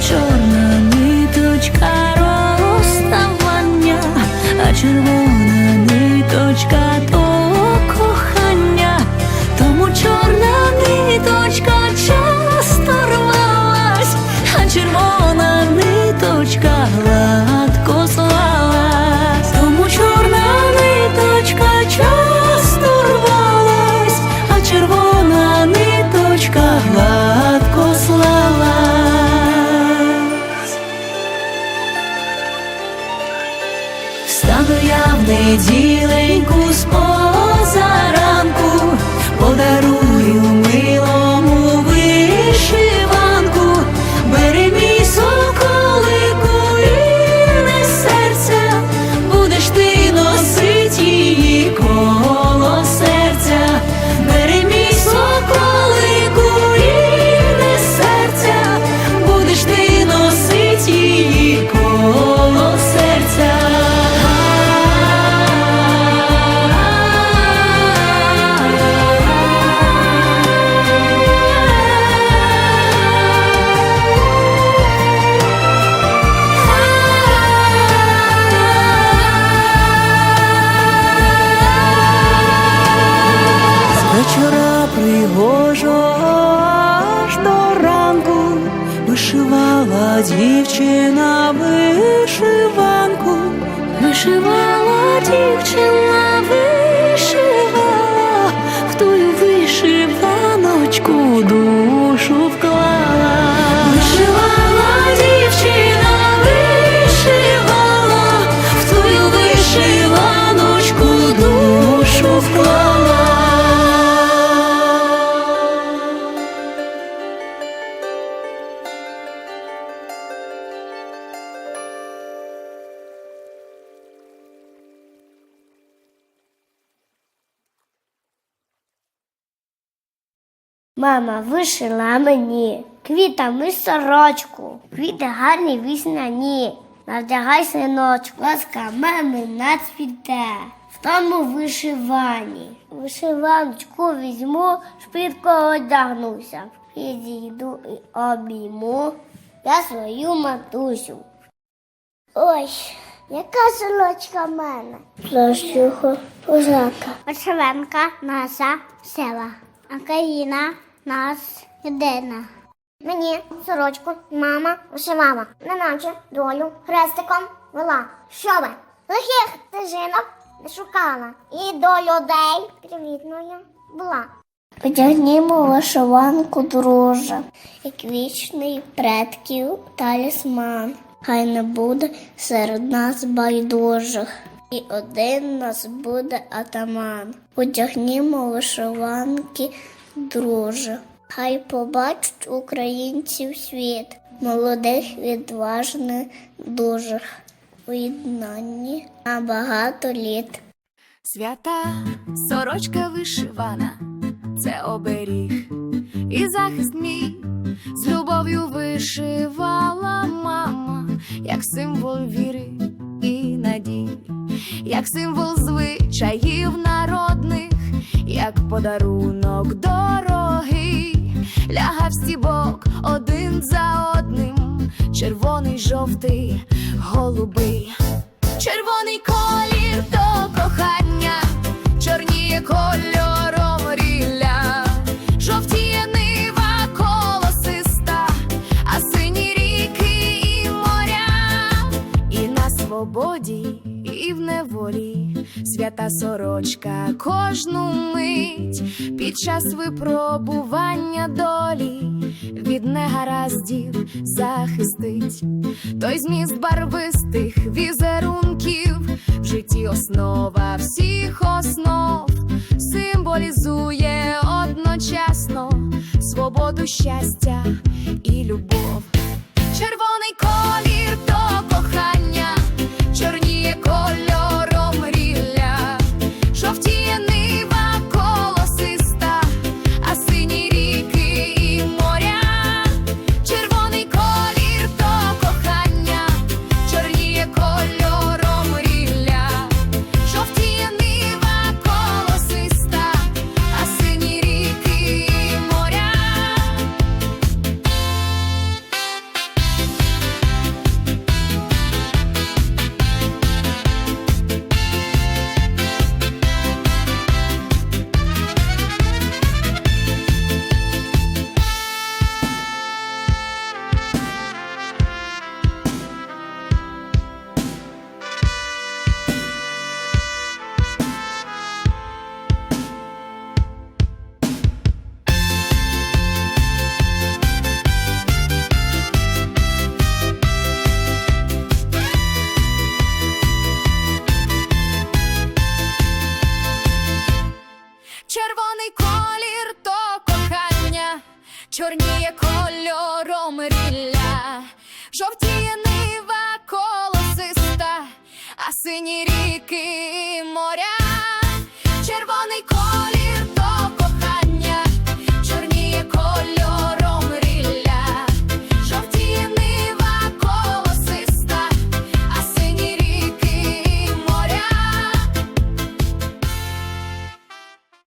чорна ниточка розставання, а червона Встану я в неділеньку з позаранку, подарую вечора пригожо аж до ранку. Вишивала дівчина вишивала Мама вишила мені квітами сорочку, квіти гарні вісняні. Навдягай синочку, ласка мами нацвіте, в тому вишиванні. Вишиваночку візьму, швидко одягнуся. Підійду і обійму я свою матусю. Ой, яка сорочка в мене? Плащуха, позака. Вишиванка наша села. Україна нас єдина. Мені сорочку мама вишивала, неначе долю хрестиком вела, щоби лихих стежинок не шукала і до людей привітною була. Одягнімо вишиванку, друже, як вічний предків талісман. Хай не буде серед нас байдужих, і один нас буде атаман. Одягнімо вишиванки, друже. Хай побачить українців світ, молодих, відважних, дужих, у єднанні на багато літ. Свята сорочка вишивана, це оберіг. І захист мій з любов'ю вишивала мама, як символ віри і надій, як символ звичаїв народних, як подарунок дорогий, лягав стібок один за одним, червоний, жовтий, голубий. Червоний колір до кохання, чорніє кольором рілля, жовтіє нива колосиста, а сині ріки і моря, і на свободі, і в неволі, свята сорочка кожну мить під час випробування долі. Від негараздів захистить той зміст барвистих візерунків. В житті основа всіх основ символізує одночасно свободу, щастя жовтіє нива колосиста, а сині ріки.